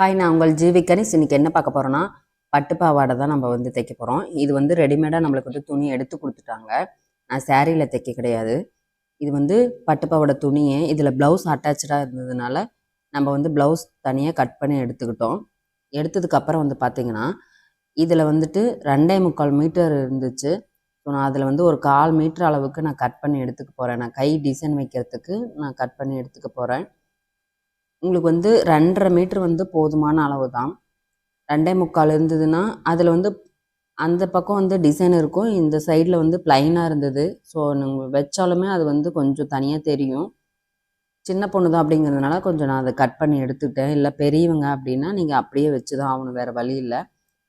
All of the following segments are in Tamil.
ஹாய் நான் உங்கள் ஜீவிக்கனி இன்னைக்கு என்ன பார்க்க போகிறோன்னா பட்டு பாவாடை தான் நம்ம வந்து தைக்க போகிறோம் இது வந்து ரெடிமேடாக நம்மளுக்கு வந்து துணி எடுத்து கொடுத்துட்டாங்க. நான் சேரீயில் தைக்க கிடையாது. இது வந்து பட்டு பாவாடை துணியே. இதில் ப்ளவுஸ் அட்டாச்சாக இருந்ததுனால நம்ம வந்து ப்ளவுஸ் தனியாக கட் பண்ணி எடுத்துக்கிட்டோம். எடுத்ததுக்கப்புறம் வந்து பார்த்திங்கன்னா இதில் வந்துட்டு ரெண்டே முக்கால் மீட்டர் இருந்துச்சு. ஸோ நான் அதில் வந்து ஒரு கால் மீட்டர் அளவுக்கு நான் கட் பண்ணி எடுத்துக்க போகிறேன் நான் கை டிசைன் வைக்கிறதுக்கு நான் கட் பண்ணி எடுத்துக்க போகிறேன் உங்களுக்கு வந்து ரெண்டரை மீட்ரு வந்து போதுமான அளவு தான் ரெண்டே முக்கால் இருந்ததுன்னா அதில் வந்து அந்த பக்கம் வந்து டிசைன் இருக்கும். இந்த சைடில் வந்து ப்ளைனாக இருந்தது. ஸோ நீங்கள் வச்சாலுமே அது வந்து கொஞ்சம் தனியாக தெரியும். சின்ன பொண்ணு தான் அப்படிங்கிறதுனால கொஞ்சம் நான் அதை கட் பண்ணி எடுத்துக்கிட்டேன். இல்லை பெரியவங்க அப்படின்னா நீங்கள் அப்படியே வச்சு தான் ஆகணும். வேறு வழி இல்லை.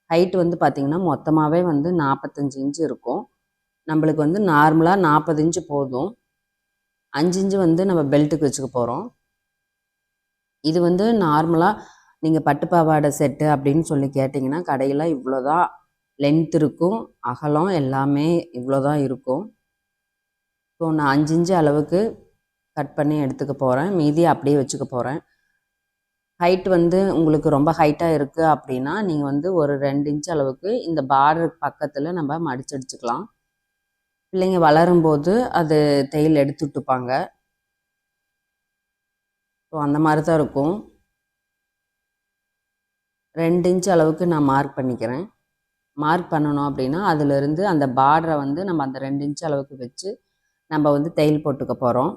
ஹைட் வந்து பார்த்திங்கன்னா மொத்தமாகவே வந்து நாற்பத்தஞ்சு இன்ச்சு இருக்கும். நம்மளுக்கு வந்து நார்மலாக நாற்பது இன்ச்சு போதும். அஞ்சு இன்ச்சு வந்து நம்ம பெல்ட்டுக்கு வச்சுக்க போகிறோம் இது வந்து நார்மலாக நீங்கள் பட்டு பாவாடை செட்டு அப்படின்னு சொல்லி கேட்டிங்கன்னா கடையில் இவ்வளோதான் லென்த் இருக்கும். அகலம் எல்லாமே இவ்வளோ தான் இருக்கும். ஸோ நான் அஞ்சு இன்ச்சு அளவுக்கு கட் பண்ணி எடுத்துக்க போகிறேன் மீதி அப்படியே வச்சுக்க போகிறேன் ஹைட் வந்து உங்களுக்கு ரொம்ப ஹைட்டாக இருக்குது அப்படின்னா நீங்கள் வந்து ஒரு ரெண்டு இன்ச் அளவுக்கு இந்த பார்டர் பக்கத்தில் நம்ம மடிச்சடிச்சுக்கலாம் பிள்ளைங்க வளரும்போது அது தையல் எடுத்து விட்டுப்பாங்க. ஸோ அந்த மாதிரி தான் இருக்கும். ரெண்டு இன்ச் அளவுக்கு நான் மார்க் பண்ணிக்கிறேன். மார்க் பண்ணணும் அப்படின்னா அதிலிருந்து அந்த பார்டரை வந்து நம்ம அந்த ரெண்டு இன்ச் அளவுக்கு வச்சு நம்ம வந்து தையல் போட்டுக்க போகிறோம்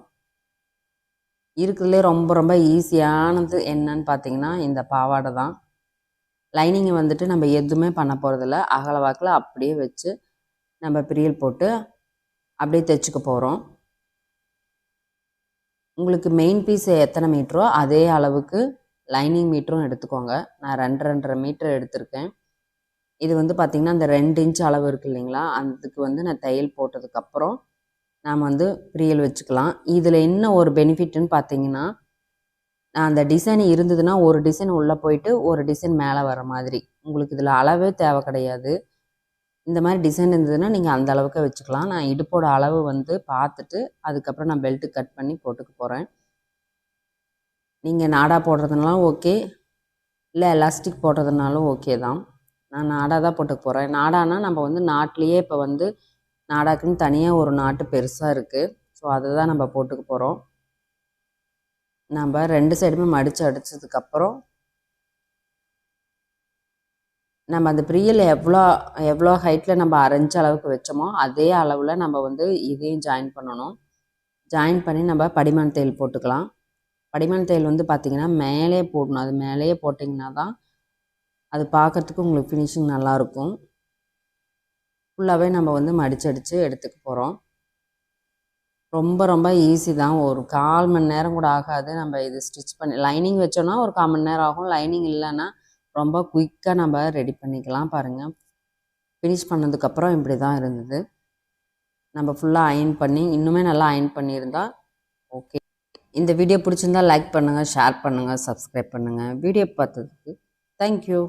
இருக்கிறதுலே ரொம்ப ரொம்ப ஈஸியானது என்னன்னு பார்த்தீங்கன்னா இந்த பாவாடை தான். லைனிங்கை வந்துட்டு நம்ம எதுவுமே பண்ண போகிறதில்ல அகல வாக்கில் அப்படியே வச்சு நம்ம பிரியல் போட்டு அப்படியே தைச்சிக்க போகிறோம் உங்களுக்கு மெயின் பீஸ் எத்தனை மீட்டரோ அதே அளவுக்கு லைனிங் மீட்டரும் எடுத்துக்கோங்க. நான் ரெண்டு ரெண்டரை மீட்டர் எடுத்திருக்கேன். இது வந்து பார்த்திங்கன்னா அந்த ரெண்டு இன்ச் அளவு இருக்குது இல்லைங்களா? அதுக்கு வந்து நான் தையல் போட்டதுக்கப்புறம் நாம் வந்து பிரியல் வச்சுக்கலாம். இதில் என்ன ஒரு பெனிஃபிட்னு பார்த்தீங்கன்னா நான் அந்த டிசைன் இருந்ததுன்னா ஒரு டிசைன் உள்ளே போயிட்டு ஒரு டிசைன் மேலே வர மாதிரி. உங்களுக்கு இதில் அளவே தேவை கிடையாது. இந்த மாதிரி டிசைன் இருந்ததுன்னா நீங்கள் அந்த அளவுக்கு வச்சுக்கலாம். நான் இடுப்போட அளவு வந்து பார்த்துட்டு அதுக்கப்புறம் நான் பெல்ட்டு கட் பண்ணி போட்டுக்க போகிறேன் நீங்கள் நாடா போடுறதுனாலும் ஓகே இல்லை எலாஸ்டிக் போடுறதுனாலும் ஓகே தான். நான் நாடா தான் போட்டுக்க போகிறேன் நாடானா நம்ம வந்து நாட்டிலேயே இப்போ வந்து நாடாக்குன்னு தனியாக ஒரு நாட்டு பெருசாக இருக்குது ஸோ அதை தான் நம்ம போட்டுக்க போகிறோம் நம்ம ரெண்டு சைடுமே மடித்து அடித்ததுக்கப்புறம் நம்ம அந்த ப்ரியல் எவ்வளோ எவ்வளோ ஹைட்டில் நம்ம அரைஞ்ச அளவுக்கு வச்சோமோ அதே அளவில் நம்ம வந்து இதையும் ஜாயின் பண்ணணும். ஜாயின் பண்ணி நம்ம படிமான் தையல் போட்டுக்கலாம். படிமான் தையல் வந்து பார்த்திங்கன்னா மேலே போடணும். அது மேலேயே போட்டிங்கன்னா தான் அது பார்க்குறதுக்கு உங்களுக்கு ஃபினிஷிங் நல்லாயிருக்கும் ஃபுல்லாகவே நம்ம வந்து மடிச்சடித்து எடுத்துக்க போகிறோம் ரொம்ப ரொம்ப ஈஸி தான். ஒரு கால் மணி நேரம் கூட ஆகாது. நம்ம இது ஸ்டிச் பண்ணி லைனிங் வச்சோன்னா ஒரு கால் மணி நேரம் ஆகும். லைனிங் இல்லைன்னா ரொம்ப குயிக்காக நம்ம ரெடி பண்ணிக்கலாம் பாருங்கள் ஃபினிஷ் பண்ணதுக்கப்புறம் இப்படி தான் இருந்தது. நம்ம ஃபுல்லாக அயன் பண்ணி இன்னுமே நல்லா அயன் பண்ணியிருந்தா ஓகே இந்த வீடியோ பிடிச்சிருந்தா லைக் பண்ணுங்கள் ஷேர் பண்ணுங்கள் சப்ஸ்கிரைப் பண்ணுங்கள் வீடியோ பார்த்ததுக்கு தேங்க்யூ